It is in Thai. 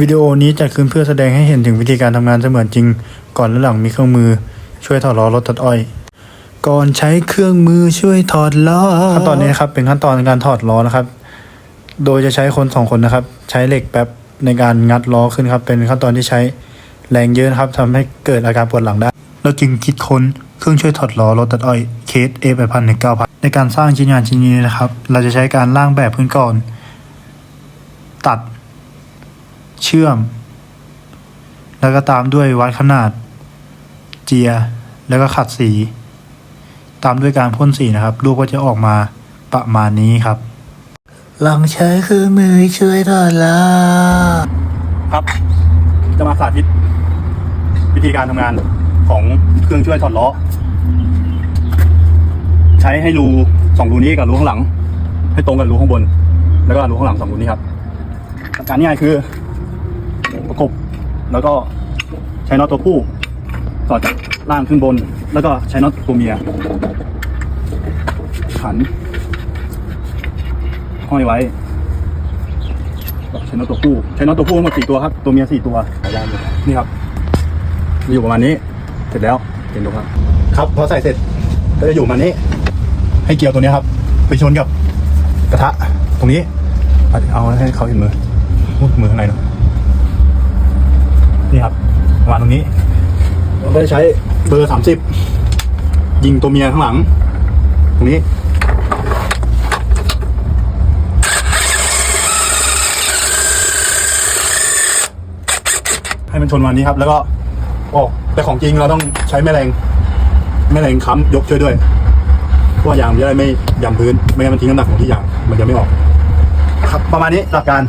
วิดีโอนี้จัดขึ้นเพื่อแสดงให้เห็นถึงวิธีการทำงานเสมือนจริง ก่อนและหลังมีเครื่องมือ ช่วยถอดล้อรถตัดอ้อย ก่อนใช้เครื่องมือช่วยถอดล้อขั้นตอนนี้นะครับเป็นขั้นตอนในการถอดล้อนะครับ โดยจะใช้คนสองคนนะครับ ใช้เหล็กแป๊บในการงัดล้อขึ้นครับ เป็นขั้นตอนที่ใช้แรงเยอะนะครับทำให้เกิดอาการปวดหลังได้เราจึงคิดค้นเครื่องช่วยถอดล้อรถตัดอ้อยเคส A 8 0 0 1 9 0 0ในการสร้างชิ้นงานชิ้นนี้นะครับ เราจะใช้การร่างแบบขึ้นก่อน ตัด เชื่อม แล้วก็ตามด้วยวัดขนาด เจีย แล้วก็ขัดสี ตามด้วยการพ่นสีนะครับรูปก็จะออกมาประมาณนี้ครับ ลองใช้เครื่องมือช่วยถอดล้อครับ จะมาสาธิต วิธีการทำงานของเครื่องช่วยถอดล้อ ใช้ให้รูสองรูนี้กับรูข้างหลัง ให้ตรงกับรูข้างบน แล้วก็รูข้างหลังสองรูนี้ครับหลักการง่ายคือประกบ แล้วก็ใช้น็อตตัวผู้สอจากล่างขึ้นบน แล้วก็ใช้น็อตตัวเมียขันห้อยไว้ใช้น็อตตัวผู้ใช้น็อตตัวผู้ทั้งหมดสี่ตัวครับ ตัวเมียสี่ตัวนี่ครับมีอยู่ประมาณนี้ เสร็จแล้วเห็นดูครับ ครับพอใส่เสร็จก็จะอยู่ประมาณนี้ ให้เกียวตัวนี้ครับ ไปชนกับกระทะ ตรงนี้ เอาให้เขาเห็นมือมือข้างในเนอะ นี่ครับวางตรงนี้เราก็จะใช้เบอร์สามสิบยิงตัวเมียข้างหลัง ตรงนี้ให้มันชนวันนี้ครับ แล้วก็ออกแต่ของจริงเราต้องใช้แม่แรง แม่แรงค้ำยกช่วยด้วยเพราะว่ายางมันจะได้ไม่ยำพื้น ไม่งั้นมันทิ้งน้ำหนักของที่ยางมันจะไม่ออก ครับประมาณนี้หลักการ